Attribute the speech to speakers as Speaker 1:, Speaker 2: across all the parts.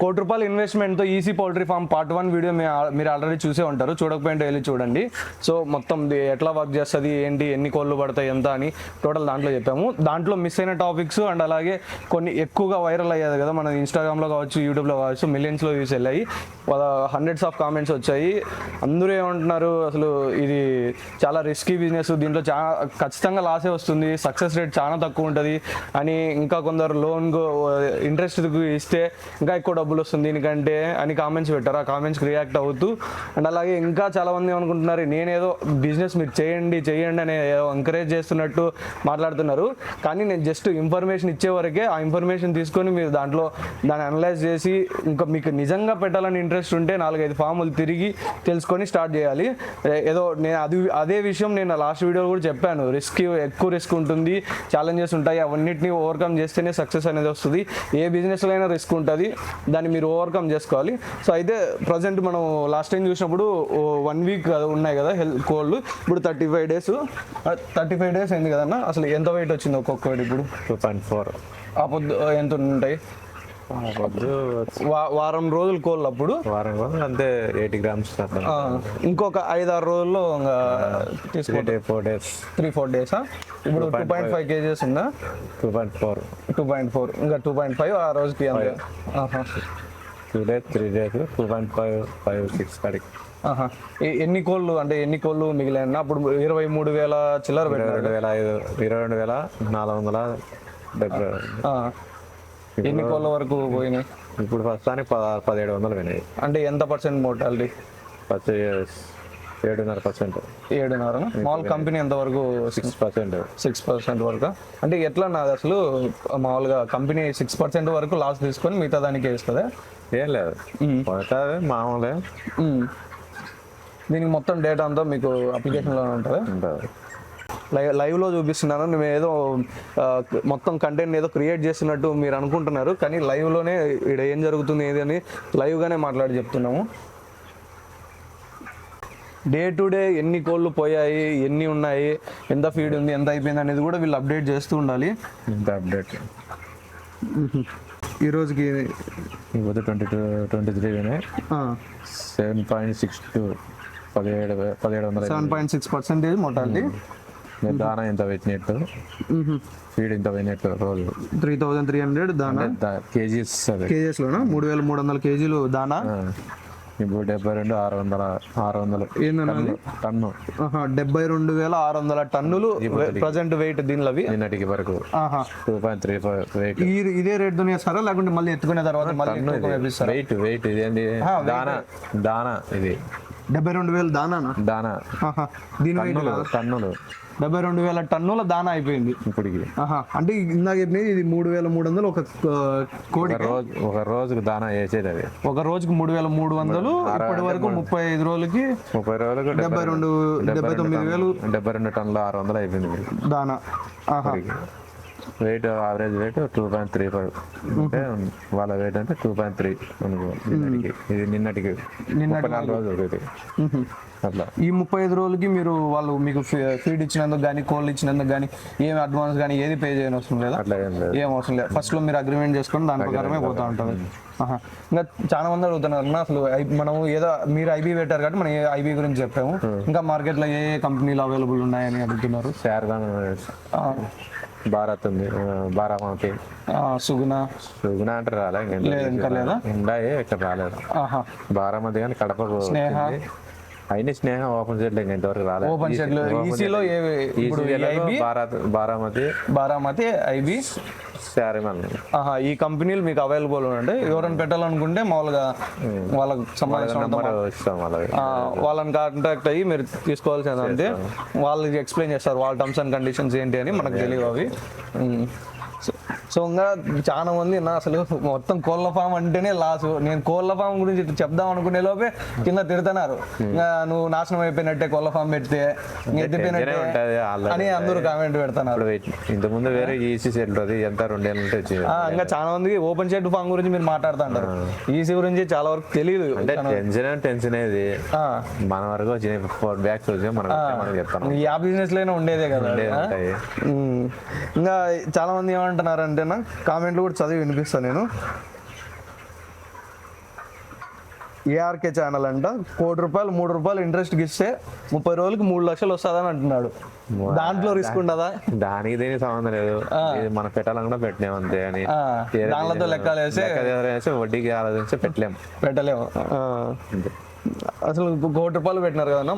Speaker 1: కోటి రూపాయల ఇన్వెస్ట్మెంట్తో EC poultry farm part one video మీరు ఆల్రెడీ చూసే ఉంటారు. చూడకపోయింటే వెళ్ళి చూడండి. సో మొత్తం ఎట్లా వర్క్ చేస్తుంది ఏంటి ఎన్ని కోళ్ళు పడతాయి ఎంత అని టోటల్ దాంట్లో చెప్పాము. దాంట్లో మిస్ అయిన టాపిక్స్ అండ్ అలాగే కొన్ని ఎక్కువగా వైరల్ అయ్యేది కదా మన ఇన్స్టాగ్రామ్లో కావచ్చు యూట్యూబ్లో కావచ్చు మిలియన్స్లో వ్యూస్ వెళ్ళాయి. హండ్రెడ్స్ ఆఫ్ కామెంట్స్ వచ్చాయి. అందరూ ఏమంటున్నారు అసలు ఇది చాలా రిస్కీ బిజినెస్ దీంట్లో చాలా ఖచ్చితంగా లాసే వస్తుంది సక్సెస్ రేట్ చాలా తక్కువ ఉంటుంది అని ఇంకా కొందరు లోన్ ఇంట్రెస్ట్ ఇస్తే ఇంకా ఎక్కువ డబ్బులు వస్తుంది దీనికంటే అని కామెంట్స్ పెట్టారు. ఆ కామెంట్స్కి రియాక్ట్ అవుతూ అండ్ అలాగే ఇంకా చాలా మంది అనుకుంటున్నారు నేనేదో బిజినెస్ మీరు చేయండి చేయండి అని ఏదో ఎంకరేజ్ చేస్తున్నట్టు మాట్లాడుతున్నారు. కానీ నేను జస్ట్ ఇన్ఫర్మేషన్ ఇచ్చే వరకే ఆ ఇన్ఫర్మేషన్ తీసుకొని మీరు దాంట్లో దాన్ని అనలైజ్ చేసి ఇంకా మీకు నిజంగా పెట్టాలని ఇంట్రెస్ట్ ఉంటే నాలుగైదు ఫాములు తిరిగి తెలుసుకొని స్టార్ట్ చేయాలి. ఏదో నేను అది అదే విషయం నేను లాస్ట్ వీడియోలో కూడా చెప్పాను. రిస్క్ ఎక్కువ రిస్క్ ఉంటుంది. ఛాలెంజెస్ ఉంటాయి. అవన్నిటిని ఓవర్కమ్ చేస్తేనే సక్సెస్ అనేది వస్తుంది. ఏ బిజినెస్లో అయినా రిస్క్ ఉంటుంది. దాన్ని మీరు ఓవర్కమ్ చేసుకోవాలి. సో అయితే ప్రజెంట్ మనం లాస్ట్ టైం చూసినప్పుడు వన్ వీక్ ఉన్నాయి కదా హెల్త్ కోల్డ్ ఇప్పుడు thirty five days thirty five days అయింది కదన్న. అసలు ఎంత వెయిట్ వచ్చింది ఒక్కొక్కటి ఇప్పుడు?
Speaker 2: టూ పాయింట్ ఫోర్
Speaker 1: ఆ పొద్దు ఎంత ఉంటాయి? వారం రోజులు కోళ్ళు అప్పుడు
Speaker 2: వారం రోజులు అంతే ఎయిటీ గ్రామ్స్
Speaker 1: ఇంకొక ఐదు ఆరు రోజుల్లో ఇంకా
Speaker 2: త్రీ
Speaker 1: తీసుకో
Speaker 2: day four days
Speaker 1: three four డేసా ఇప్పుడు టూ పాయింట్ ఫైవ్ కేజెస్ ఉందా?
Speaker 2: Two point four
Speaker 1: two point four ఇంకా టూ పాయింట్ ఫైవ్ ఆ రోజుకి.
Speaker 2: Two days three days two point five five six కాడికి
Speaker 1: ఎన్ని కోళ్ళు అంటే ఎన్ని కోళ్ళు మిగిలిన అప్పుడు ఇరవై మూడు వేల చిల్లర
Speaker 2: రెండు వేల ఐదు ఇరవై రెండు వేల నాలుగు వందల డెబ్బై.
Speaker 1: ఎన్ని కోళ్ళ వరకు పోయినాయి?
Speaker 2: ఇప్పుడు ప్రస్తుతానికి పద పదిహేడు వందలు పోయినాయి.
Speaker 1: అంటే ఎంత పర్సెంట్ మోటాలిటీ
Speaker 2: పచ్చి ఏడున్నర పర్సెంట్.
Speaker 1: ఏడున్నర మామూలు కంపెనీ ఎంత వరకు
Speaker 2: సిక్స్ పర్సెంట్
Speaker 1: సిక్స్ పర్సెంట్ వరకు? అంటే ఎట్లా నాది అసలు మామూలుగా కంపెనీ సిక్స్ పర్సెంట్ వరకు లాస్ తీసుకొని మిగతా దానికి వేస్తుందా?
Speaker 2: ఏం లేదు. మామూలే.
Speaker 1: మ్మ్. దీనికి మొత్తం డేటా అంతా మీకు అప్లికేషన్లో ఉంటుందా?
Speaker 2: ఉంటుంది.
Speaker 1: లైవ్ లైవ్లో చూపిస్తున్నాను. మేము ఏదో మొత్తం కంటెంట్ ఏదో క్రియేట్ చేస్తున్నట్టు మీరు అనుకుంటున్నారు. కానీ లైవ్లోనే ఇక్కడ ఏం జరుగుతుంది ఏది అని లైవ్గానే మాట్లాడి చెప్తున్నాము. డే టు డే ఎన్ని కోళ్ళు పోయాయి ఎన్ని ఉన్నాయి ఎంత ఫీడ్ ఉంది ఎంత అయిపోయింది అనేది కూడా వీళ్ళు అప్డేట్ చేస్తూ ఉండాలి.
Speaker 2: ఇంత అప్డేట్
Speaker 1: ఈ రోజుకి
Speaker 2: ఇప్పుడు twenty two twenty three seven point six two పదిహేడు పదిహేడు వందల
Speaker 1: seven point six percentage mortality
Speaker 2: దానా ఇంత పెట్టినట్టు? ఫీడ్ ఇంత పోయినట్టు రోజు?
Speaker 1: త్రీ థౌజండ్ త్రీ హండ్రెడ్ దానా?
Speaker 2: కేజీస్ అది
Speaker 1: కేజెస్లోనా మూడు వేల మూడు వందల కేజీలు దానా.
Speaker 2: ఇప్పుడు డెబ్బై రెండు ఆరు వందల ఆరు వందలు.
Speaker 1: ఏందన్నా అది?
Speaker 2: టన్ను.
Speaker 1: డెబ్బై రెండు వేల ఆరు వందల టన్నులు ప్రజెంట్ వెయిట్ దీనిలో అవి
Speaker 2: నిన్నటికి వరకు. Two point three five weight.
Speaker 1: ఇదే రేట్ దునియాస్తారా లేకుంటే మళ్ళీ ఎత్తుకునే తర్వాత మళ్ళీ
Speaker 2: వెయిట్ వెయిట్ ఇదేంటి దానా దానా ఇది.
Speaker 1: డెబ్బై రెండు వేలు
Speaker 2: దానా.
Speaker 1: దీని వెయిట్
Speaker 2: టన్నులు
Speaker 1: డెబ్బై రెండు వేల టన్నుల దానా అయిపోయింది.
Speaker 2: ఇప్పటికి.
Speaker 1: అంటే ఇందాక చెప్పినది ఇది మూడు వేల మూడు వందలు ఒక కోడి
Speaker 2: ఒక రోజు ఒక రోజుకు దానా వేసేది అది.
Speaker 1: ఒక రోజుకి మూడు వేల మూడు వందలు ఇప్పటి వరకు ముప్పై ఐదు రోజులకి
Speaker 2: ముప్పై రోజులకు
Speaker 1: డెబ్బై రెండు డెబ్బై తొమ్మిది వేలు.
Speaker 2: డెబ్బై రెండు టన్నులు ఆరు వందలు అయిపోయింది
Speaker 1: దానా.
Speaker 2: Weight average weight two point three five అంటే వాళ్ళ వెయిట్ అంటే టూ పాయింట్ త్రీ అనుకో నిన్నటికి. ఇది నిన్నటికి. ముప్పై నాలుగు రోజులు ఇది. అట్లా.
Speaker 1: ఈ ముప్పై ఐదు రోజులకి మీరు వాళ్ళు మీకు ఫీడ్ ఇచ్చినందుకు కానీ కోళ్ళు ఇచ్చినందుకు కానీ ఏం అడ్వాన్స్ కానీ ఏది పే చేయని అవసరం లేదా?
Speaker 2: అట్లా ఏం
Speaker 1: అవసరం లేదు. ఫస్ట్లో మీరు అగ్రిమెంట్ చేసుకొని దాని ప్రకారమే పోతా ఉంటుంది. ఆహా. ఇంకా చాలా మంది అడుగుతున్నారు అసలు మనం ఏదో మీరు ఐబీ పెట్టారు కాబట్టి మనం ఐబీ గురించి చెప్పాము. ఇంకా మార్కెట్లో ఏ ఏ కంపెనీలు అవైలబుల్ ఉన్నాయని అడుగుతున్నారు?
Speaker 2: భారత్ ఉంది. బారామతి
Speaker 1: సుగుణ.
Speaker 2: సుగుణ అంటే రాలే ఇంకా
Speaker 1: లేదు
Speaker 2: ఉన్నాయి ఇక్కడ రాలేదు. బారామతి కానీ కడపకు
Speaker 1: స్నేహ.
Speaker 2: అయినా స్నేహ ఓపెన్ ఇంకా ఇంతవరకు రాలేదు
Speaker 1: ఓపెన్ షెడ్లు ఈసీలో ఏ ఇప్పుడు ఐబీ
Speaker 2: బారామతి.
Speaker 1: బారామతి ఐబీ
Speaker 2: శారీమన్.
Speaker 1: ఆహా ఈ కంపెనీలు మీకు అవైలబుల్ ఉంటే ఎవరైనా పెట్టాలనుకుంటే మామూలుగా వాళ్ళకి సంబంధించిన వాళ్ళని కాంటాక్ట్ అయ్యి మీరు తీసుకోవాల్సింది అంతే వాళ్ళకి ఎక్స్ప్లెయిన్ చేస్తారు వాళ్ళ టర్మ్స్ అండ్ కండిషన్స్ ఏంటి అని మనకు తెలియవు అవి. సో- ఇంకా చాలా మంది నా అసలు మొత్తం కోళ్ళ ఫామ్ అంటేనే లాస్ నేను కోళ్ళ ఫామ్ గురించి చెప్దాం అనుకునే లోపే కింద తిడుతున్నారు. ఇంకా నువ్వు నాశనం అయిపోయినట్టే కోళ్ళ ఫామ్ పెడితే ఎత్తిపోయినట్టే. అని అందరూ కామెంట్ పెడుతున్నారు.
Speaker 2: ఇప్పుడు వెయిట్ ఇంతకుముందు వేరే ఈసీ సెట్ ఎంత రెండేళ్ళ
Speaker 1: ఇంకా చాలా మంది ఓపెన్ షెడ్ ఫామ్ గురించి మీరు మాట్లాడుతుంటారు. ఈసీ గురించి చాలా వరకు తెలియదు
Speaker 2: అంటే టెన్షన్ టెన్షన్
Speaker 1: ఆ,
Speaker 2: మన వరకు ఫోర్ బ్యాగ్స్ వచ్చి మనం చెప్తాను
Speaker 1: ఈ ఆ బిజినెస్లోనే ఉండేదే కదా. ఇంకా చాలా మంది ఏమంటున్నారు అంటేనా కామెంట్లు కూడా చదివి వినిపిస్తాను నేను. ఏఆర్కే ఛానల్ అంట. కోటి రూపాయలు మూడు రూపాయలు ఇంట్రెస్ట్కి ఇస్తే ముప్పై రోజులకి మూడు లక్షలు వస్తుందని అంటున్నాడు. దాంట్లో రిస్క్ ఉండదా?
Speaker 2: దానికి దీనికి సంబంధం లేదు. మనం పెట్టాలని కూడా పెట్టలేము అంతే అని.
Speaker 1: దానిలతో లెక్కలు వేసి
Speaker 2: వడ్డీకి ఆలోచించి పెట్టలేము.
Speaker 1: పెట్టలేము అసలు కోటి రూపాయలు పెట్టినారు కదా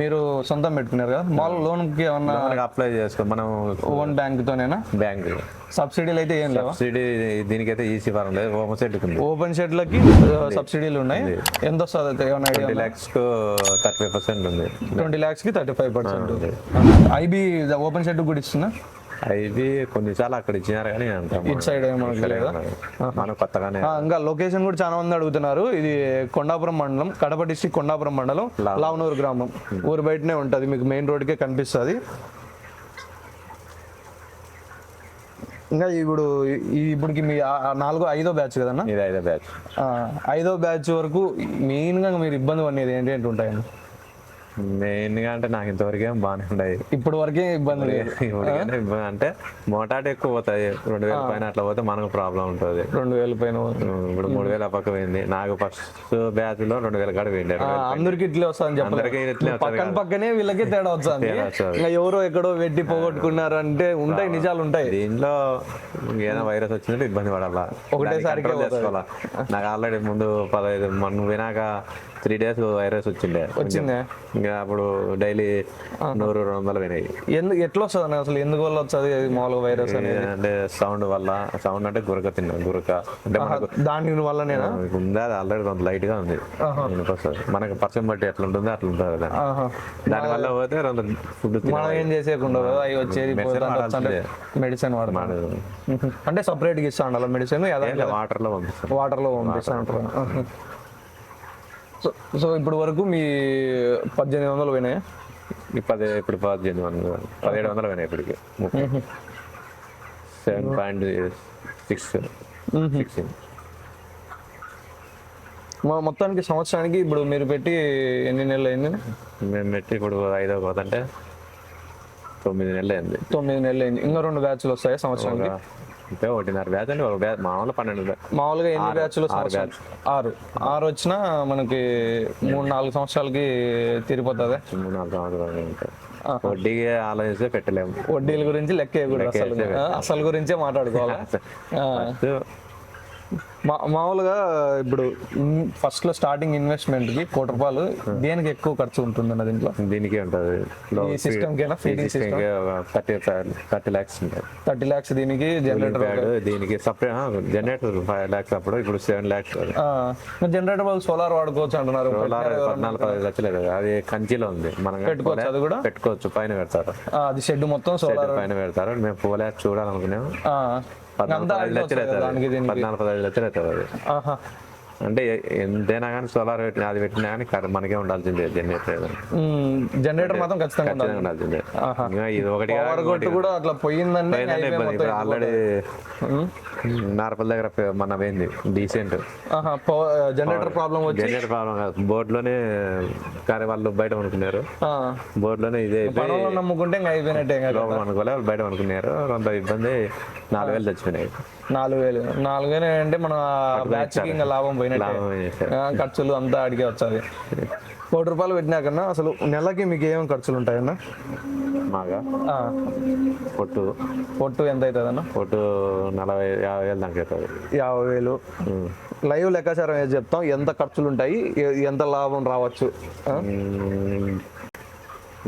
Speaker 1: మీరు సొంతం పెట్టుకున్నారు కదా? మామూలు లోన్కి ఏమన్నా
Speaker 2: మనకి అప్లై చేసుకో మనం
Speaker 1: ఓన్ బ్యాంక్తోనేనా?
Speaker 2: బ్యాంక్.
Speaker 1: సబ్సిడీలు అయితే ఏం లేవా?
Speaker 2: సబ్సిడీ దీనికైతే ఈసీ ఫారం లేదు సెట్కి ఉంది
Speaker 1: ఓపెన్ షెడ్లకి సబ్సిడీలు ఉన్నాయి. ఎంత వస్తుంది అయితే? ఏమైనా
Speaker 2: ట్వంటీ ల్యాక్స్కు థర్టీ ఫైవ్ పర్సెంట్ ఉంది.
Speaker 1: Twenty ల్యాక్స్కి thirty five percent IB open shed కూడా ఇస్తుందా
Speaker 2: ఇది కొన్నిసార్లు అక్కడ ఇచ్చినారు కానీ
Speaker 1: ఇటు సైడ్
Speaker 2: మనం కొత్తగానే
Speaker 1: ఇంకా లొకేషన్ కూడా చాలా మంది అడుగుతున్నారు. ఇది కొండాపురం మండలం కడప డిస్టిక్ కొండాపురం మండలం లావనూరు. గ్రామం. ఊరు బయటనే ఉంటుంది మీకు మెయిన్ రోడ్కే కనిపిస్తుంది. ఇంకా ఇప్పుడు ఇప్పటికి మీ నాలుగో ఐదో బ్యాచ్ కదన్నా?
Speaker 2: ఇది ఐదో బ్యాచ్.
Speaker 1: ఐదో బ్యాచ్ వరకు మెయిన్గా మీరు ఇబ్బంది పడేది ఏంటి ఏంటి ఉంటాయండి
Speaker 2: మెయిన్గా అంటే నాకు ఇంతవరకు ఏం బాగానే ఉండదు
Speaker 1: ఇప్పటి వరకే ఇబ్బంది లేదు.
Speaker 2: ఇప్పటికైనా ఇబ్బంది. అంటే మోటాట్ ఎక్కువ పోతాయి. రెండు వేల పైన అట్లా పోతే మనకు ప్రాబ్లం ఉంటుంది.
Speaker 1: రెండు వేల పైన
Speaker 2: ఇప్పుడు మూడు వేల పక్క పోయింది. నాకు ఫస్ట్ బ్యాచ్లో రెండు వేల కాడ పోయింది.
Speaker 1: అందరికి ఇట్లే
Speaker 2: ఇట్లే వస్తది
Speaker 1: పక్కన పక్కనే వీళ్ళకి తేడా వస్తుంది. ఎవరో ఎక్కడో వెట్టి పోగొట్టుకున్నారు అంటే ఉంటాయి నిజాలు ఉంటాయి.
Speaker 2: దీంట్లో ఏదైనా వైరస్ వచ్చిందంటే ఇబ్బంది పడాలా? చేసుకోవాలా? నాకు ఆల్రెడీ ముందు పదహైదు మనం వినాక త్రీ డేస్ వైరస్ వచ్చిండే.
Speaker 1: వచ్చిందే?
Speaker 2: ఇంకా అప్పుడు డైలీ నూరు రెండు వందలు పోయినాయి
Speaker 1: ఎందుకు ఎట్లా వస్తుంది అసలు? ఎందుకు వల్ల వస్తుంది మామూలుగా వైరస్ అని
Speaker 2: అంటే సౌండ్ వల్ల సౌండ్ అంటే గురక తిన్నా గురక. అంటే
Speaker 1: దాని వల్లనేనా?
Speaker 2: మనకు ఉందా? అది ఆల్రెడీ కొంత లైట్గా ఉంది మనకి పర్సన్ బట్టి ఎట్లా ఉంటుందో అట్లా ఉంటుంది దాని వల్ల పోతే రెండు ఫుడ్
Speaker 1: మనం ఏం చేసేయకుండా అవి వచ్చేది మెడిసిన్ వాడతాం. అంటే సపరేట్గా ఇస్తా ఉండాలి మెడిసిన్
Speaker 2: వాటర్లో పంపిస్తాం.
Speaker 1: వాటర్లో పంపిస్తా ఉంటారు ఆహా. సో సో ఇప్పుడు వరకు మీ పద్దెనిమిది వందలు పోయినాయా?
Speaker 2: ఈ పది ఇప్పుడు పద్దెనిమిది వందలు పదిహేడు వందలు పోయినాయి ఇప్పటికి. సెవెన్ పాయింట్ సిక్స్ సిక్స్
Speaker 1: మొ- మొత్తానికి సంవత్సరానికి ఇప్పుడు మీరు పెట్టి ఎన్ని నెలలు అయింది?
Speaker 2: మేము పెట్టి ఇప్పుడు ఐదో పోతుంటే తొమ్మిది నెలలు అయింది.
Speaker 1: తొమ్మిది నెలలు అయింది. ఇంకా రెండు బ్యాచ్లు వస్తాయి సంవత్సరానికి?
Speaker 2: అంటే ఒకటిన్నర బ్యాచ్ అంటే ఒక బ్యాచ్ మామూలు పన్నెండు
Speaker 1: మామూలుగా ఎన్ని బ్యాచ్లు ఆరు ఆరు. వచ్చినా మనకి మూడు నాలుగు సంవత్సరాలకి తీరిపోతుంది?
Speaker 2: మూడు నాలుగు సంవత్సరాలు వడ్డీకి ఆలోచిస్తే పెట్టలేము.
Speaker 1: వడ్డీల గురించి లెక్క అసలు. అసలు గురించే మాట్లాడుకోవాలి? మా- మామూలుగా ఇప్పుడు ఫస్ట్లో స్టార్టింగ్ ఇన్వెస్ట్మెంట్కి కోటి రూపాయలు దేనికి ఎక్కువ ఖర్చు ఉంటుంది దీంట్లో?
Speaker 2: దీనికే ఉంటుంది.
Speaker 1: ఈ సిస్టమ్ కేనా feeding system
Speaker 2: thirty thirty lakhs
Speaker 1: thirty lakhs దీనికి జనరేటర్
Speaker 2: దీనికి సపరేట్ జనరేటర్ ఫైవ్ ల్యాక్స్ అప్పుడు ఇప్పుడు సెవెన్ ల్యాక్స్
Speaker 1: జనరేటర్ వాళ్ళు సోలార్ వాడుకోవచ్చు అంటున్నారు.
Speaker 2: సోలార్ పద్నాలుగు పది లక్షలు కదా. అది కంచిలో ఉంది. మనం
Speaker 1: పెట్టుకోవచ్చు అది కూడా?
Speaker 2: పెట్టుకోవచ్చు పైన పెడతారు.
Speaker 1: అది షెడ్ మొత్తం సోలార్
Speaker 2: పైన పెడతారు. మేము పోలే చూడాలనుకున్నాము. పద్నాలుగు పదహైదు లక్షలు అవుతుంది పద్నాలుగు పదహైదు లక్షలు అవుతుంది అది. అంటే ఎంతైనా కానీ సోలార్ పెట్టిన అది పెట్టినా కానీ మనకే ఉండాల్సిందే జనరేటర్
Speaker 1: జనరేటర్ మాత్రం ఖచ్చితంగా ఉండాలి.
Speaker 2: ఖచ్చితంగా ఉండాల్సిందే ఇది ఒకటి
Speaker 1: కూడా అట్లా
Speaker 2: ఇప్పుడు ఆల్రెడీ. నార్పల్ దగ్గర మన పోయింది డీసెంట్.
Speaker 1: జనరేటర్ ప్రాబ్లం వచ్చి?
Speaker 2: జనరేటర్ ప్రాబ్లం కాదు. బోర్డులోనే కానీ వాళ్ళు బయట అనుకున్నారు
Speaker 1: ఆ,
Speaker 2: బోర్డులోనే ఇదే
Speaker 1: నమ్ముకుంటే అయిపోయినట్టే
Speaker 2: అనుకోలే వాళ్ళు బయట అనుకున్నారు కొంత ఇబ్బంది నాలుగు వేలు తెచ్చిపోయినాయి.
Speaker 1: నాలుగు వేలు. నాలుగు వేలు అంటే మన బ్యాచ్ లాభం పోయినట్టే ఖర్చులు అంతా అడిగే వచ్చాది కోటి రూపాయలు పెట్టినాకన్నా అసలు నెలకి మీకు ఏమేమి ఖర్చులు ఉంటాయన్నా?
Speaker 2: మాగా? పొట్టు.
Speaker 1: పొట్టు ఎంత అవుతుందన్న?
Speaker 2: పొట్టు నలభై యాభై వేలు దాకా అవుతుంది.
Speaker 1: యాభై వేలు. లైవ్ లెక్కాచారం ఏది చెప్తాం? ఎంత ఖర్చులు ఉంటాయి? ఎంత లాభం రావచ్చు.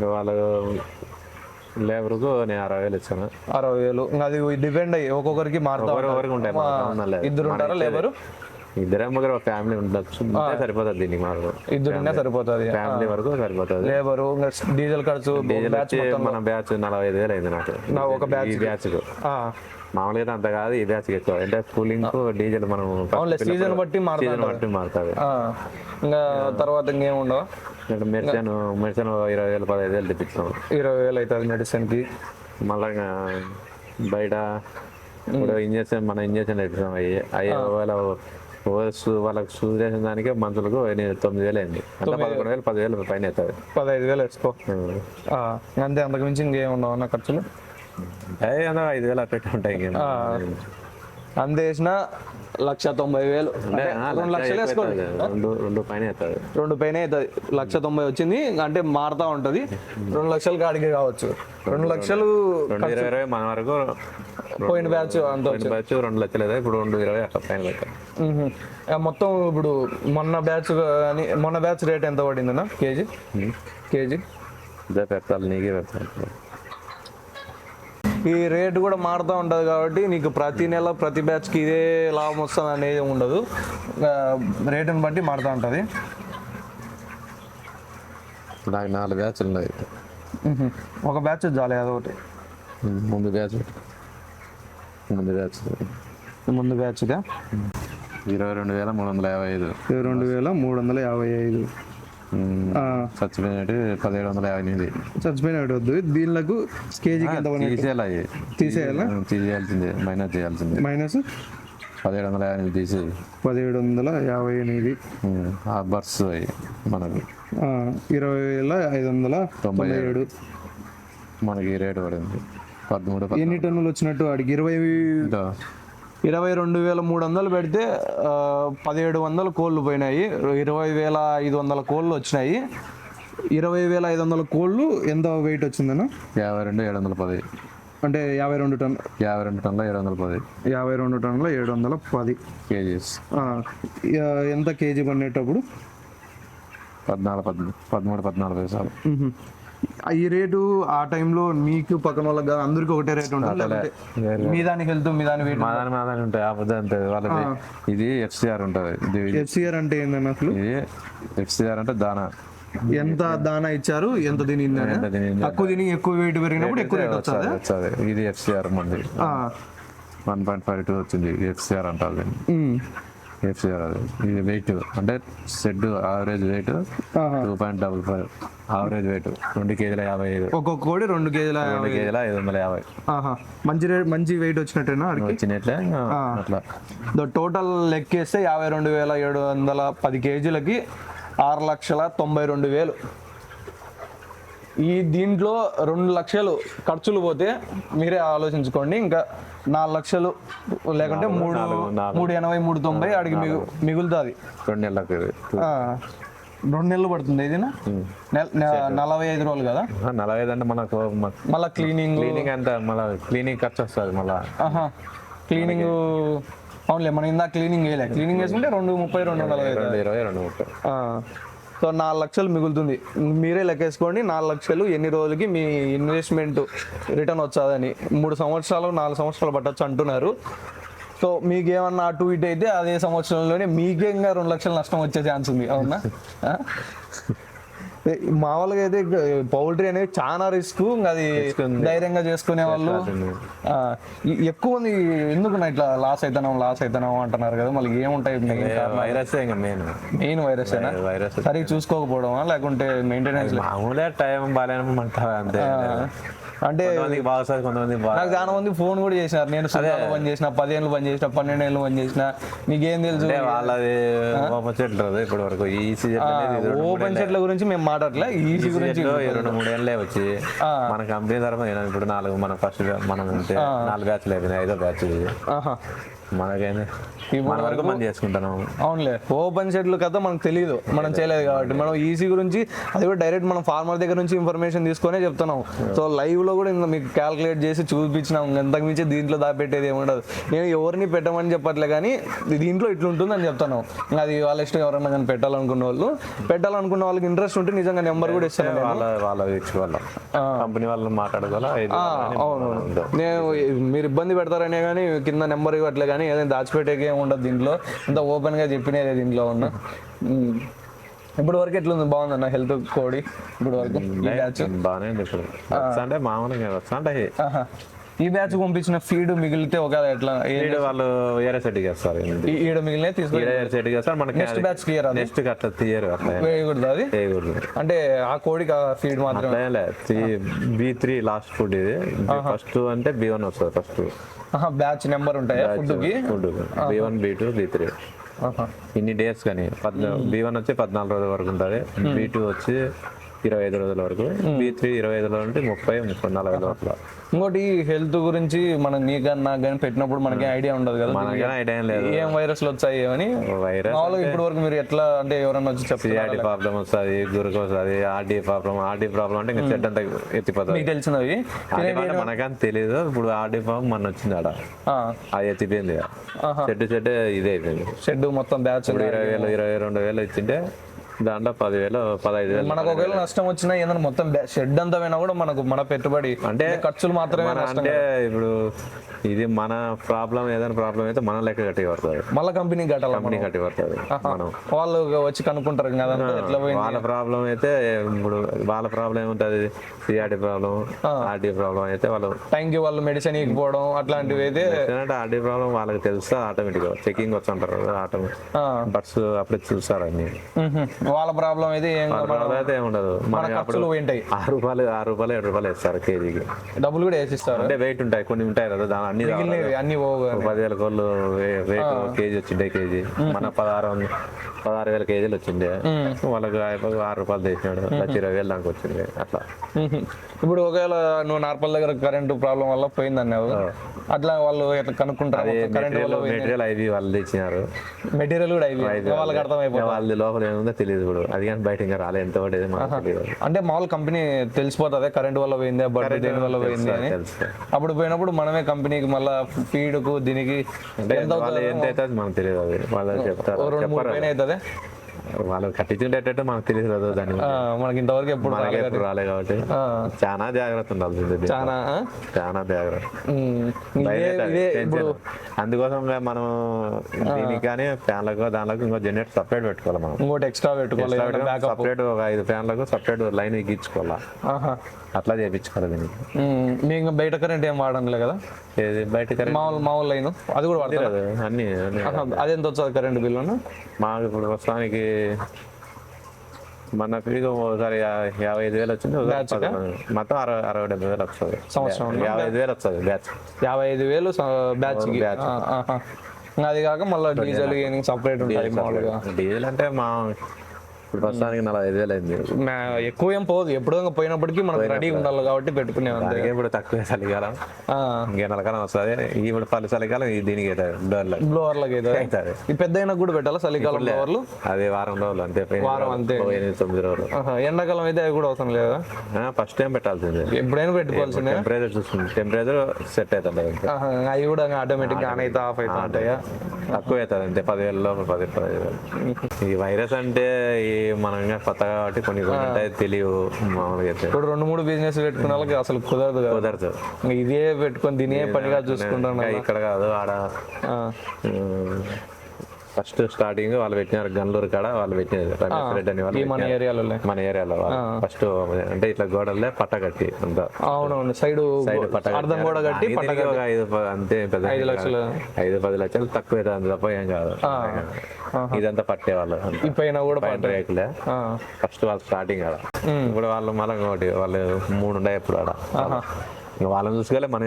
Speaker 2: వాళ్ళు లేబర్కు నేను అరవై వేలు ఇచ్చాను.
Speaker 1: అరవై వేలు. అది డిపెండ్ అయ్యి ఒక్కొక్కరికి మారుతా. ఇద్దరు ఉంటారా. లేబరు?
Speaker 2: ఇద్దరే ముగ్గురు ఫ్యామిలీ ఉండొచ్చు. సరిపోతుంది దీనికి మాకు.
Speaker 1: ఇద్దరున్నా సరిపోతుంది.
Speaker 2: ఫ్యామిలీ వరకు సరిపోతుంది.
Speaker 1: లేబరు డీజిల్ ఖర్చు
Speaker 2: డీజిల్ మన బ్యాచ్ నలభై ఐదు వేలు అయింది నాకు.
Speaker 1: నా ఒక బ్యాచ్
Speaker 2: బ్యాచ్ మామూలుగా అంత కాదు ఈ బ్యాచ్ ఎక్కువ. అంటే కూలింగ్ డీజిల్ మనం
Speaker 1: సీజన్ బట్టి
Speaker 2: సీజన్ బట్టి మారుతుంది
Speaker 1: ఇంకా తర్వాత ఇంకేం ఉండవు?
Speaker 2: ఇక్కడ మెడిసిన్ మెడిసిన్ ఇరవై వేలు పదహైదు వేలు తెప్పించాం
Speaker 1: ఇరవై వేలు అవుతుంది మెడిసిన్కి.
Speaker 2: మళ్ళా బయట ఇప్పుడు ఇంజక్షన్ మన ఇంజక్షన్ తెప్పించాం అయ్యి అయ్యి ఒకవేళ వాళ్ళకి సూది వేసిన దానికి ఎనిమిది తొమ్మిది వేలు అయింది. అంటే పదకొండు వేలు పదివేలు పైన అవుతుంది.
Speaker 1: పదహైదు వేలు వేసుకో అంతే అంతకు మించి ఇంకేం ఉండవు అన్న ఖర్చులు?
Speaker 2: అదే ఐదు వేలు అట్లా ఉంటాయి
Speaker 1: అంత వేసినా లక్ష తొంభై వేలు. రెండు
Speaker 2: లక్ష
Speaker 1: లక్షలు వేసుకోండి.
Speaker 2: రెండు పైన అవుతుంది.
Speaker 1: రెండు పైన అవుతుంది. లక్ష తొంభై వచ్చింది అంటే మారుతా ఉంటది. రెండు లక్షలు కాడికి కావచ్చు. రెండు లక్షలు
Speaker 2: రెండు ఇరవై ఇరవై మన వరకు
Speaker 1: పోయిన బ్యాచ్ అంత
Speaker 2: బ్యాచ్ రెండు లక్షలు అయితే ఇప్పుడు రెండు ఇరవై అట్లా పైన
Speaker 1: మొత్తం ఇప్పుడు మొన్న బ్యాచ్ కానీ మొన్న బ్యాచ్ రేట్ ఎంత పడిందన్న? కేజీ? కేజీ?
Speaker 2: ఇదే పెడతాను నీకే పెడతాను
Speaker 1: ఈ రేట్ కూడా మారుతూ ఉంటుంది కాబట్టి నీకు ప్రతి నెల ప్రతి బ్యాచ్కి ఇదే లాభం వస్తుంది అనేది ఉండదు. రేటుని బట్టి మారుతూ ఉంటుంది.
Speaker 2: నాకు నాలుగు బ్యాచ్లు ఉన్నాయి.
Speaker 1: ఒక బ్యాచ్ చాలే అదొకటి
Speaker 2: ముందు బ్యాచ్. ముందు బ్యాచ్.
Speaker 1: ముందు బ్యాచ్గా?
Speaker 2: ఇరవై రెండు వేల మూడు వందల యాభై ఐదు.
Speaker 1: రెండు వేల మూడు వందల యాభై ఐదు.
Speaker 2: చచ్చిపోయినట్టు పదిహేడు వందల యాభై ఎనిమిది.
Speaker 1: చచ్చిపోయినట్టు వద్దు. దీనిలకు కేజీకి ఎంత?
Speaker 2: తీసేయాలి.
Speaker 1: తీసేయాలా?
Speaker 2: తీసేయాల్సిందే. మైనస్ చేయాల్సిందే.
Speaker 1: మైనస్?
Speaker 2: పదిహేడు వందల యాభై ఎనిమిది తీసి
Speaker 1: పదిహేడు వందల యాభై ఎనిమిది.
Speaker 2: ఆ బర్స్ అవి మనకు.
Speaker 1: ఇరవై వేల ఐదు వందల
Speaker 2: తొంభై
Speaker 1: ఏడు.
Speaker 2: మనకి రేటు పడింది. పదమూడు
Speaker 1: ఎన్ని టన్నులు వచ్చినట్టు వాడికి ఇరవై ఇరవై రెండు వేల మూడు వందలు పెడితే పదిహేడు వందల కోళ్ళు పోయినాయి. ఇరవై వేల ఐదు వందల కోళ్ళు వచ్చినాయి. ఇరవై వేల ఐదు వందల కోళ్ళు ఎంత వెయిట్ వచ్చిందన్న?
Speaker 2: యాభై రెండు ఏడు వందల పది.
Speaker 1: అంటే యాభై రెండు టన్
Speaker 2: యాభై రెండు టన్నుల ఏడు వందల పది.
Speaker 1: యాభై రెండు టన్నుల ఏడు వందల పది.
Speaker 2: కేజీస్.
Speaker 1: ఎంత కేజీ పడినప్పుడు
Speaker 2: పద్నాలుగు పద్ పదమూడు పద్నాలుగు వేసాలు.
Speaker 1: ఈ రేటు ఆ టైంలో మీకు పక్కన వాళ్ళకి కాదు అందరికీ ఒకటే రేట్ ఉంటుంది మీ దానికి వెళ్తూ మీ దాని వెయిట్
Speaker 2: మా దాని మా దాని ఉంటాయి అబద్ధం అంతే. వాళ్ళది ఇది ఎఫ్సిఆర్ ఉంటుంది.
Speaker 1: ఎఫ్సిఆర్ అంటే ఏంటన్న అసలు?
Speaker 2: ఇది ఎఫ్సిఆర్ అంటే దానా.
Speaker 1: ఎంత దానా ఇచ్చారు? ఎంత
Speaker 2: తినింది.
Speaker 1: తక్కువ తిని ఎక్కువ వెయిట్ పెరిగినప్పుడు ఎక్కువ రేట్ వస్తుంది?
Speaker 2: ఇది ఎఫ్సిఆర్ మంది. వన్ పాయింట్ ఫైవ్ టూ వచ్చింది ఎఫ్సిఆర్ అంటారు ఎఫ్సిఆర్ ఇది వెయిట్ అంటే shed average weight two point double five average weight రెండు కేజీల యాభై ఐదు.
Speaker 1: ఒక్కొక్క కోడి రెండు కేజీల
Speaker 2: రెండు కేజీల ఐదు వందల యాభై.
Speaker 1: మంచి రేట్ మంచి వెయిట్ వచ్చినట్టేనా
Speaker 2: వచ్చినట్లే అట్లా.
Speaker 1: టోటల్ లెక్కేస్తే యాభై రెండు వేల ఏడు వందల పది కేజీలకి ఆరు లక్షల తొంభై రెండు వేలు. ఈ దీంట్లో రెండు లక్షలు ఖర్చులు పోతే మీరే ఆలోచించుకోండి. ఇంకా నాలుగు లక్షలు లేకుంటే మూడు. మూడు ఎనభై మూడు తొంభై అడిగి మిగు మిగులుతుంది.
Speaker 2: రెండు నెలలకు ఇది.
Speaker 1: రెండు నెలలు పడుతుంది ఇది నలభై ఐదు రోజులు కదా?
Speaker 2: నలభై ఐదు అంటే మనకు
Speaker 1: మళ్ళీ క్లీనింగ్
Speaker 2: క్లీనింగ్ అంతా మళ్ళీ క్లీనింగ్ ఖర్చు వస్తుంది మళ్ళీ.
Speaker 1: క్లీనింగ్ అవునులే మనం ఇందా క్లీనింగ్ వేయలే క్లీనింగ్ వేసుకుంటే రెండు ముప్పై రెండు నలభై.
Speaker 2: రెండు ఇరవై రెండు ముప్పై.
Speaker 1: సో నాలుగు లక్షలు మిగులుతుంది. మీరే లెక్కేసుకోండి నాలుగు లక్షలు ఎన్ని రోజులకి మీ ఇన్వెస్ట్మెంట్ రిటర్న్ వచ్చాదని. మూడు సంవత్సరాలు నాలుగు సంవత్సరాలు పట్టచ్చు అంటున్నారు. సో మీకు ఏమన్నా అటు ఇటు అయితే అదే సంవత్సరంలోనే మీకే ఇంకా రెండు లక్షలు నష్టం వచ్చే ఛాన్స్ ఉంది. అవునా? మామూలుగా అయితే పౌల్ట్రీ అనేది చాలా రిస్క్. అది ధైర్యంగా చేసుకునే వాళ్ళు. ఎక్కువ మంది ఎందుకు ఇట్లా లాస్ అవుతున్నాం లాస్ అవుతున్నాం అంటున్నారు కదా మళ్ళీ ఏముంటాయి
Speaker 2: virus main
Speaker 1: main virus
Speaker 2: virus
Speaker 1: సరిగ్గా చూసుకోకపోవడమా లేకుంటే మెయింటెనెన్స్
Speaker 2: మామూలుగా టైం బాగాలేనమంటారు అంతే.
Speaker 1: అంటే
Speaker 2: కొంతమంది
Speaker 1: నాకు చాలా మంది ఫోన్ కూడా చేసినారు. నేను సుఖాలు పని చేసిన పదేళ్ళు పని చేసిన పన్నెండు ఏళ్ళు పని చేసిన. నీకేం తెలుసు?
Speaker 2: వాళ్ళది చెట్లు ఇప్పటి వరకు. ఈ సీజన్ అనేది ఇది రెండు
Speaker 1: ఓపెన్ సెట్ల గురించి మేము మాట్లాడలే ఈజీ గురించి
Speaker 2: రెండు మూడు ఏళ్ళే వచ్చి మన కంపెనీ తరఫున ఇప్పుడు నాలుగు మన ఫస్ట్ మనం ఉంటే నాలుగు బ్యాచ్లు అయిపోయినాయి ఐదో బ్యాచ్ మనకైనా మన వరకు మనం చేసుకుంటున్నాం.
Speaker 1: అవునులే. ఓపెన్ సెట్లు కదా మనకు తెలియదు మనం చేయలేదు కాబట్టి. మనం ఈసీ గురించి అది కూడా డైరెక్ట్ మనం ఫార్మర్ దగ్గర నుంచి ఇన్ఫర్మేషన్ తీసుకొనే చెప్తున్నాం. సో లైవ్లో కూడా ఇంకా మీకు క్యాల్కులేట్ చేసి చూపించినాం. ఇంతకు మించి దీంట్లో దాపెట్టేది ఏమి ఉండదు నేను ఎవరిని పెట్టమని చెప్పట్లే కానీ దీంట్లో ఇట్లా ఉంటుంది అని చెప్తాను అది వాళ్ళ ఇష్టం ఎవరైనా కానీ పెట్టాలనుకున్న వాళ్ళు. పెట్టాలనుకున్న వాళ్ళకి ఇంట్రెస్ట్ ఉంటే నిజంగా నెంబర్ కూడా ఇస్తాను.
Speaker 2: వాళ్ళ వాళ్ళ కంపెనీ వాళ్ళు మాట్లాడుకోవాలా ఇది
Speaker 1: అవును. నేను మీరు ఇబ్బంది పెడతారనే కానీ కింద నెంబర్ ఇవ్వట్లే కానీ ఏదైనా దాచిపెట్టేకే ఉండదు దీంట్లో. ఇంత ఓపెన్గా చెప్పినదే దీంట్లో ఉన్న. ఇప్పుడు వరకు ఎట్లుంది? బాగుందన్న హెల్త్ కోడి ఇప్పుడు వరకు?
Speaker 2: బాగానే ఉంది ఇప్పుడు. వస్తా అంటే మామూలుగా అంటే.
Speaker 1: ఈ బ్యాచ్ పంపించిన ఫీడ్ మిగిలితే ఒకవేళ ఎట్లా
Speaker 2: వాళ్ళు వేరే సెట్ చేస్తారు
Speaker 1: ఈడ మిగిలిన తీసుకొని
Speaker 2: చేస్తారు మనకి
Speaker 1: నెక్స్ట్ బ్యాచ్ క్లియర్
Speaker 2: నెక్స్ట్ అట్లా తీయరు
Speaker 1: వేయకూడదు అది?
Speaker 2: చేయకూడదు
Speaker 1: అంటే ఆ కోడికి ఫీడ్ మాత్రమే?
Speaker 2: బి త్రీ లాస్ట్ ఫుడ్ ఇది. ఫస్ట్ అంటే బి వన్ వస్తుంది ఫస్ట్
Speaker 1: బ్యాచ్ నెంబర్ ఉంటాయా
Speaker 2: ఫుడ్కి? B one B two B three. ఇన్ని డేస్ కానీ బి వన్ వచ్చి పద్నాలుగు రోజుల వరకు ఉంటుంది. బి టూ వచ్చి ఇరవై ఐదు రోజుల వరకు. బీ త్రీ ఇరవై ఐదు రోజుల నుండి ముప్పై ముప్పై నలభై లోపల.
Speaker 1: ఇంకోటి హెల్త్ గురించి మనం నాకు కానీ పెట్టినప్పుడు మనకి ఐడియా ఉండదు కదా.
Speaker 2: మనకే ఐడియా లేదు.
Speaker 1: ఏం వైరస్లు వచ్చాయి అని
Speaker 2: వైరస్
Speaker 1: మామూలుగా ఇప్పటి వరకు మీరు ఎట్లా అంటే ఎవరన్నా వచ్చి
Speaker 2: సిఆర్డి ప్రాబ్లం వస్తుంది గురుకు వస్తుంది ఆర్డీ ప్రాబ్లం ఆర్డీ ప్రాబ్లం అంటే ఇంకా చెడ్డ అంతా ఎత్తిపోతుంది.
Speaker 1: మీకు తెలిసినవి?
Speaker 2: మనకని తెలియదు ఇప్పుడు ఆర్డీ ప్రాబ్లం మన వచ్చింది ఆడ. అది ఎత్తిపోయింది. చెడ్డు చెడ్డు ఇదే అయిపోయింది
Speaker 1: షెడ్ మొత్తం బ్యాచ్
Speaker 2: ఇప్పుడు ఇరవై వేలు ఇరవై రెండు వేలు ఇచ్చింటే దాంట్లో పదివేలు పదహైదు వేలు
Speaker 1: మనకు ఒకవేళ నష్టం వచ్చినా ఏదైనా మొత్తం షెడ్ అంతా పోయినా కూడా మనకు మన పెట్టుబడి అంటే ఖర్చులు మాత్రమే
Speaker 2: అంటే ఇప్పుడు ఇది మన ప్రాబ్లం ఏదైనా ప్రాబ్లం అయితే మన లెక్క కట్టి పడుతుంది
Speaker 1: మళ్ళీ కంపెనీ కట్టాలి
Speaker 2: కంపెనీ కట్టి పడుతుంది మనం.
Speaker 1: వాళ్ళు వచ్చి కనుక్కుంటారు కదా ఎట్లా
Speaker 2: వాళ్ళ ప్రాబ్లం అయితే ఇప్పుడు వాళ్ళ ప్రాబ్లం ఏముంటది? సిఆర్డి ప్రాబ్లం ఆర్డీ ప్రాబ్లం అయితే వాళ్ళు
Speaker 1: టైంకి వాళ్ళు మెడిసిన్ ఇవ్వకపోవడం అట్లాంటివి అయితే
Speaker 2: ఆర్డీ ప్రాబ్లం వాళ్ళకి తెలుస్తా ఆటోమేటిక్ చెకింగ్ వచ్చి అంటారు ఆటోమేటిక్. బట్స్ అప్పుడే చూస్తారు అన్ని.
Speaker 1: వాళ్ళ ప్రాబ్లం అయితే
Speaker 2: అయితే ఏముండదు
Speaker 1: మన ఖర్చులు పోయింటాయి.
Speaker 2: ఆరు రూపాయలు ఆరు రూపాయలు ఏడు రూపాయలు ఇస్తారు కేజీకి.
Speaker 1: డబ్బులు కూడా వేసిస్తారు.
Speaker 2: అంటే వెయిట్ ఉంటాయి కొన్ని ఉంటాయి కదా దాని అన్ని
Speaker 1: అన్ని
Speaker 2: పదివేల కోళ్ళు వెయిట్ కేజీ వచ్చిండే కేజీ. మన పదహారు పదహారు వేల కేజీలు వచ్చిండే. వాళ్ళకి ఆరు రూపాయలు తెచ్చినాడు. లక్ష ఇరవై వేలు దాకా వచ్చింది అట్లా.
Speaker 1: ఇప్పుడు ఒకవేళ నువ్వు నార్పల్ దగ్గర కరెంటు ప్రాబ్లం వల్ల పోయిందన్నావు. అట్లా వాళ్ళు కనుక్కుంటారు? కరెంట్
Speaker 2: మెటీరియల్ అవి వాళ్ళు తెచ్చినారు.
Speaker 1: మెటీరియల్ కూడా అయిపోయింది వాళ్ళకి అర్థమైపోతుంది
Speaker 2: వాళ్ళది లోపల ఏముందో తెలియదు ఇప్పుడు అది కానీ బయట ఇంకా రాలేదు ఎంత పడేది
Speaker 1: అంటే మామూలు కంపెనీ తెలిసిపోతుంది కరెంట్ వల్ల పోయింది బట్ దేని వల్ల పోయింది అని. అప్పుడు పోయినప్పుడు మనమే కంపెనీకి మళ్ళా ఫీడ్కు దీనికి
Speaker 2: ఎంత అయితే అది మనకు తెలియదు అది. వాళ్ళు చెప్తారు
Speaker 1: అవుతుంది.
Speaker 2: వాళ్ళు కట్టించుండేటట్టు మనకు తెలియదు దాని.
Speaker 1: మనకి ఇంతవరకు ఎప్పుడు
Speaker 2: రాలే కాబట్టి. చాలా జాగ్రత్త ఉండాల్సింది దీంట్లో.
Speaker 1: చాలా?
Speaker 2: చాలా జాగ్రత్త. అందుకోసం మనం దీనికి కానీ ఫ్యాన్లకు దానిలకు ఇంకో జనరేటర్ సపరేట్ పెట్టుకోవాలి మనం.
Speaker 1: ఇంకోటి ఎక్స్ట్రా పెట్టుకోవాలి
Speaker 2: సపరేట్ ఒక ఐదు ఫ్యాన్లకు సపరేట్ లైన్ ఎక్కించుకోవాలా.
Speaker 1: ఆహా.
Speaker 2: అట్లా చేయించుకోవాలి దీనికి
Speaker 1: ఉమ్, మీ ఇంకా బయట కరెంట్ ఏం వాడనులే కదా?
Speaker 2: ఏది బయట కరెంట్
Speaker 1: మామూలు మామూలు లైన్ అది కూడా వాడతారు.
Speaker 2: అన్ని అన్ని
Speaker 1: అదెంత వచ్చేది కరెంట్ బిల్లు
Speaker 2: మాకు ఇప్పుడు ప్రస్తుతానికి మన ఫీజు ఒకసారి యాభై ఐదు వేలు వచ్చింది. మొత్తం అరవై అరవై డెబ్బై వేలు వస్తుంది.
Speaker 1: సంవత్సరం
Speaker 2: యాభై ఐదు వేలు వస్తుంది బ్యాచ్.
Speaker 1: యాభై ఐదు వేలు బ్యాచ్. ఇంకా అది కాక మళ్ళీ డీజిల్ సపరేట్ ఉంటుంది
Speaker 2: డీజిల్ అంటే మా ఇప్పుడు ప్రస్తుతానికి నలభై ఐదు వేలు అయింది
Speaker 1: ఎక్కువ ఏం పోదు. ఎప్పుడో పోయినప్పటికీ మనకు రెడీ ఉండాలి కాబట్టి
Speaker 2: దానికి ఇప్పుడు తక్కువ చలికాలం.
Speaker 1: ఆ,
Speaker 2: ఇంకే నెలకాలం వస్తుంది. ఇప్పుడు పలు చలికాలం దీనికి అవుతుంది డోర్లకు
Speaker 1: బ్లోవర్లకి అయితే.
Speaker 2: అవుతుంది
Speaker 1: ఈ పెద్ద అయినా కూడా పెట్టాలా చలికాలం బ్లోవర్లు
Speaker 2: అది వారం రోజులు అంతే.
Speaker 1: వారం అంతే.
Speaker 2: తొమ్మిది రోజులు.
Speaker 1: ఎండాకాలం అయితే అవి కూడా అవసరం లేదా?
Speaker 2: ఫస్ట్ టైం పెట్టాల్సిందే.
Speaker 1: ఎప్పుడైనా పెట్టుకోవాల్సిందే.
Speaker 2: టెంపరేచర్ చూస్తుంది టెంపరేచర్ సెట్ అవుతుంది
Speaker 1: అవి కూడా ఆటోమేటిక్ ఆన్ అయితే ఆఫ్ అయితే ఉంటాయా?
Speaker 2: తక్కువ అవుతుంది అంతే. పదివేల లోపల పది పదిహేను వేలు. ఈ వైరస్ అంటే ఈ మనం ఇంకా కొత్త కాబట్టి కొన్ని కొన్ని ఉంటాయి తెలియవు మామూలుగా అయితే.
Speaker 1: ఇప్పుడు రెండు మూడు బిజినెస్ పెట్టుకున్న వాళ్ళకి అసలు కుదరదు కదా.
Speaker 2: కుదరదు.
Speaker 1: ఇంకా ఇదే పెట్టుకొని దీనే పనిగా చూసుకుంటాను
Speaker 2: ఇంకా ఇక్కడ కాదు ఆడ.
Speaker 1: ఆ,
Speaker 2: ఫస్ట్ స్టార్టింగ్ వాళ్ళు పెట్టినారు గన్లూరు కాడ వాళ్ళు పెట్టినారు. రమేష్ రెడ్డి అని
Speaker 1: ఈ
Speaker 2: వాళ్ళు
Speaker 1: మన ఏరియాలో
Speaker 2: మన ఏరియాలో ఫస్ట్ అంటే ఇట్లా గోడలే పట్ట కట్టి అంతా.
Speaker 1: అవునవును సైడ్
Speaker 2: సైడ్ పట్ట
Speaker 1: అర్థం కూడా కట్టి
Speaker 2: ఒక ఐదు అంతే పెద్ద
Speaker 1: ఐదు లక్షలు.
Speaker 2: ఐదు పది లక్షలు తక్కువ అవుతుంది తప్ప ఏం కాదు. ఇదంతా పట్టేవాళ్ళు
Speaker 1: ఈ పైన కూడా
Speaker 2: పైన రేకులే. ఫస్ట్ వాళ్ళు స్టార్టింగ్ ఆడ. ఇప్పుడు వాళ్ళు మళ్ళీ ఇంకోటి వాళ్ళు మూడు ఉన్నాయి ఇప్పుడు ఆడ. ఇంకా వాళ్ళని చూసుకోలే మనం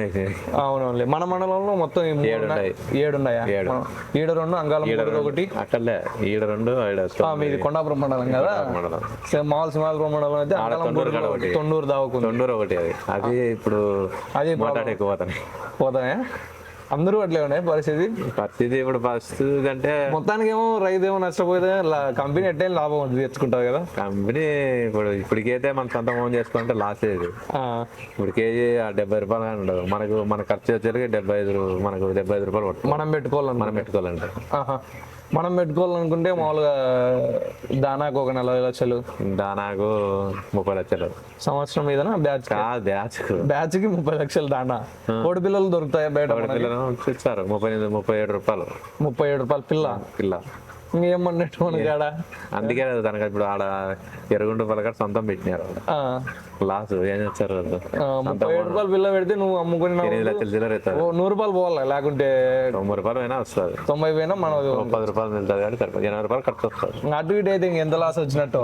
Speaker 1: అవునవునులే. మన మండలంలో మొత్తం ఈ మూడు
Speaker 2: ఏడు.
Speaker 1: ఈడ రెండు అంగాలం ఒకటి.
Speaker 2: అక్కడలే. ఈడ రెండు ఈడ
Speaker 1: మీది కొండాపురం మండలం కదా?
Speaker 2: మండలం.
Speaker 1: మామూలు సింహాపురం మండలం అయితే
Speaker 2: తొండూరు ఒకటి.
Speaker 1: తొండూరు
Speaker 2: ఒకటి అది. అది ఇప్పుడు
Speaker 1: అది
Speaker 2: పోతాయి
Speaker 1: పోతాయా అందరూ అట్లే ఉన్నాయి పరిస్థితి?
Speaker 2: పరిస్థితి ఇప్పుడు పరిస్థితి అంటే
Speaker 1: మొత్తానికి ఏమో రైతు ఏమో నష్టపోతే కంపెనీ ఎట్లయినా లాభం ఉంటుంది తెచ్చుకుంటారు కదా?
Speaker 2: కంపెనీ ఇప్పుడు ఇప్పటికైతే మన సొంత ఓన్ చేసుకుంటే లాస్
Speaker 1: ఆ,
Speaker 2: ఇప్పుడు కేజీ ఆ డెబ్బై రూపాయలు ఉండదు. మనకు మన ఖర్చు వచ్చేసరికి డెబ్బై ఐదు మనకు డెబ్బై ఐదు రూపాయలు
Speaker 1: మనం పెట్టుకోవాలన్న
Speaker 2: మనం పెట్టుకోవాలంటే.
Speaker 1: మనం పెట్టుకోవాలనుకుంటే మామూలుగా దానాకు ఒక నలభై లక్షలు
Speaker 2: దానాకు ముప్పై లక్షలు.
Speaker 1: సంవత్సరం మీద బ్యాచ్
Speaker 2: బ్యాచ్
Speaker 1: బ్యాచ్కి ముప్పై లక్షలు దానా. కోడి పిల్లలు దొరుకుతాయి బయట?
Speaker 2: పిల్లలు ఇచ్చారు ముప్పై ముప్పై ఏడు రూపాయలు.
Speaker 1: ముప్పై ఏడు రూపాయలు పిల్ల?
Speaker 2: పిల్ల.
Speaker 1: ఇంకేమన్నట్టు మనకి ఆడ?
Speaker 2: అందుకే దానికి ఇప్పుడు ఆడ ఎరుగుండు పలకడ సొంతం పెట్టినారు. లాస్ ఏం చేస్తారు
Speaker 1: ముప్పై ఏడు రూపాయలు పిల్ల పెడితే నువ్వు అమ్ముకుని నూరు రూపాయలు పోవాలి? లేకుంటే
Speaker 2: తొంభై రూపాయలు అయినా వస్తుంది.
Speaker 1: తొంభై పోయినా మనం
Speaker 2: పది రూపాయలు మిగులుతుంది కానీ ఎనభై రూపాయలు ఖర్చు వస్తుంది.
Speaker 1: అటు ఇటు అయితే ఎంత లాస్ వచ్చినట్టు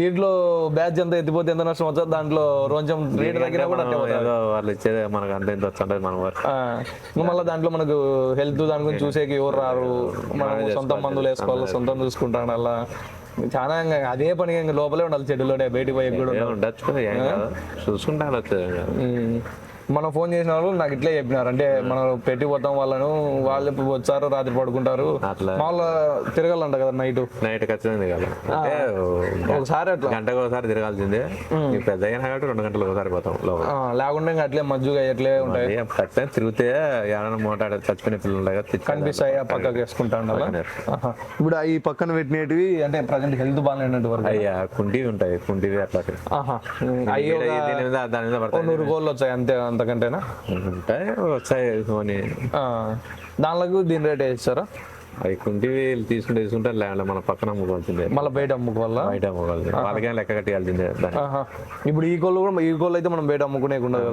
Speaker 1: దీంట్లో బ్యాచ్ ఎంత ఎత్తిపోతే ఎంత నష్టం వచ్చదు దాంట్లో కొంచెం రేట్ తగ్గినా కూడా
Speaker 2: వాళ్ళు ఇచ్చేది మనకు అంత ఇంత వస్తుంటది మన వర్క్.
Speaker 1: మళ్ళీ దాంట్లో మనకు హెల్త్ దాని గురించి చూసేకి ఎవరు రారు? మనం సొంత మందులు వేసుకోవాలి? సొంతం చూసుకుంటాను అలా చాలా ఇంకా అదే పని ఇంకా లోపలే ఉండాలి చెడులోనే బయటికి పోయి కూడా
Speaker 2: ఏం ఉండొచ్చు
Speaker 1: మనం ఫోన్ చేసిన వాళ్ళు నాకు ఇట్లే చెప్పినారు. అంటే మనం పెట్టి పోతాం వాళ్ళను వాళ్ళు ఇప్పుడు వచ్చారు రాత్రి పడుకుంటారు.
Speaker 2: అట్లా.
Speaker 1: మామూలు తిరగాలంట కదా నైట్?
Speaker 2: నైట్ ఖచ్చితంగా
Speaker 1: ఒకసారి అట్లా.
Speaker 2: గంటకు ఒకసారి తిరగాల్సిందే. పెద్ద అయినా కాబట్టి రెండు గంటలకు ఒకసారి పోతాం
Speaker 1: లేకుండా ఇంకా అట్లే మజ్జుగా ఎట్లే ఉంటాయి.
Speaker 2: ఖచ్చితంగా తిరిగితే ఏమైనా మోటార్ చచ్చిపోయిన పిల్లలు ఉంటాయి
Speaker 1: కనిపిస్తాయి? ఆ పక్కకి వేసుకుంటా ఉండాలా. ఇప్పుడు ఈ పక్కన పెట్టినవి అంటే ప్రజెంట్ హెల్త్ బాగాలేనట్టు వరకు
Speaker 2: అయ్యా కుంటివి ఉంటాయి కుంటివి అట్లా
Speaker 1: ఆహా. అయ్యో
Speaker 2: దీని మీద దాని మీద పడతాయి.
Speaker 1: నూరు గోళ్ళు వచ్చాయి అంతే. అంతకంటేనా?
Speaker 2: ఉంటాయి వచ్చాయి
Speaker 1: ఆ, దానిలకు దీని రేట్ వేస్తారా?
Speaker 2: అవి కుంటివి తీసుకుంటే తీసుకుంటే లేదంటే మన పక్కన అమ్ముకోవాల్సిందే.
Speaker 1: మళ్ళీ బయట అమ్ముకోవాలా?
Speaker 2: బయట అమ్ముకోవాల్సిందే. వాళ్ళకేం లెక్క
Speaker 1: ఆహా. ఇప్పుడు ఈ గోళ్ళు కూడా ఈ గోళ్ళు అయితే మనం బయట అమ్ముకునే ఉండదు.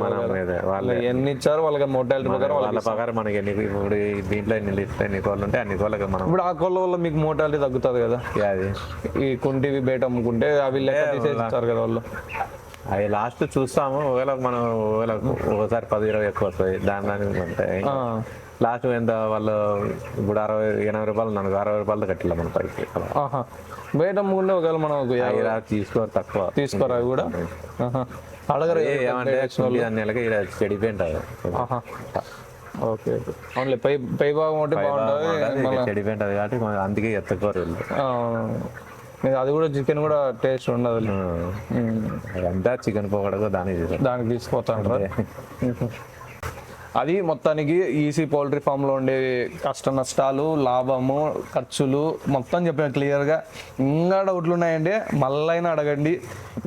Speaker 2: వాళ్ళ.
Speaker 1: ఎన్ని ఇచ్చారు? వాళ్ళకి మోటాలిటీ ప్రకారం
Speaker 2: వాళ్ళ ప్రకారం మనకి ఎన్ని ఇప్పుడు దీంట్లో ఎన్ని లీటర్ ఎన్ని కోళ్ళు ఉంటాయి అన్ని కోళ్ళకి మనం
Speaker 1: ఇప్పుడు ఆ కోళ్ళ వల్ల మీకు మోటాలిటీ తగ్గుతుంది కదా?
Speaker 2: అది
Speaker 1: ఈ కుంటివి బయట అమ్ముకుంటే అవి లెక్క తీసేసి ఇస్తారు కదా వాళ్ళు.
Speaker 2: అవి లాస్ట్ చూస్తాము ఒకవేళ మనం ఒకవేళ ఒకసారి పది ఇరవై ఎక్కువ వస్తాయి దాని దానికి ఉంటాయి లాస్ట్ ఎంత వాళ్ళు ఇప్పుడు అరవై ఎనభై రూపాయలు నన్ను అరవై రూపాయలు కట్టిಲ್ಲ మన పైకి.
Speaker 1: బయట అమ్ముకుంటే ఒకవేళ మనం
Speaker 2: తీసుకోరు తక్కువ.
Speaker 1: తీసుకోరా అవి కూడా. అడగరు
Speaker 2: ఏమంటే దాని నెలకి ఇలా చెడిపోయి ఉంటుంది
Speaker 1: ఆహా. ఓకే. ఓకే అవునులే పై పై భాగం ఒకటి బాగుంటుంది
Speaker 2: చెడిపోయి ఉంటుంది కాబట్టి అందుకే ఎత్తకోరు
Speaker 1: అది కూడా చికెన్ కూడా టేస్ట్ ఉండదు.
Speaker 2: అదంతా చికెన్ పోకడకు దానికి
Speaker 1: దానికి తీసుకుపోతాను అది మొత్తానికి ఈసీ పౌల్ట్రీ ఫామ్లో ఉండే కష్ట నష్టాలు లాభము ఖర్చులు మొత్తం చెప్పిన క్లియర్గా ఇంకా డౌట్లు ఉన్నాయండి మళ్ళైనా అడగండి.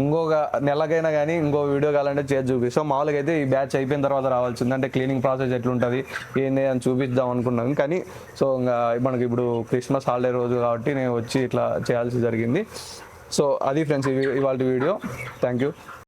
Speaker 1: ఇంకొక నెలకైనా కానీ ఇంకో వీడియో కావాలంటే చేసి చూపిస్తాం మామూలుగా అయితే ఈ బ్యాచ్ అయిపోయిన తర్వాత రావాల్సింది. అంటే క్లీనింగ్ ప్రాసెస్ ఎట్లుంటుంది ఏంది అని చూపిద్దాం అనుకున్నాం. కానీ సో ఇంకా మనకి ఇప్పుడు క్రిస్మస్ హాలిడే రోజు కాబట్టి నేను వచ్చి ఇట్లా చేయాల్సి జరిగింది. సో అది ఫ్రెండ్స్ ఇవాళ వీడియో. Thank you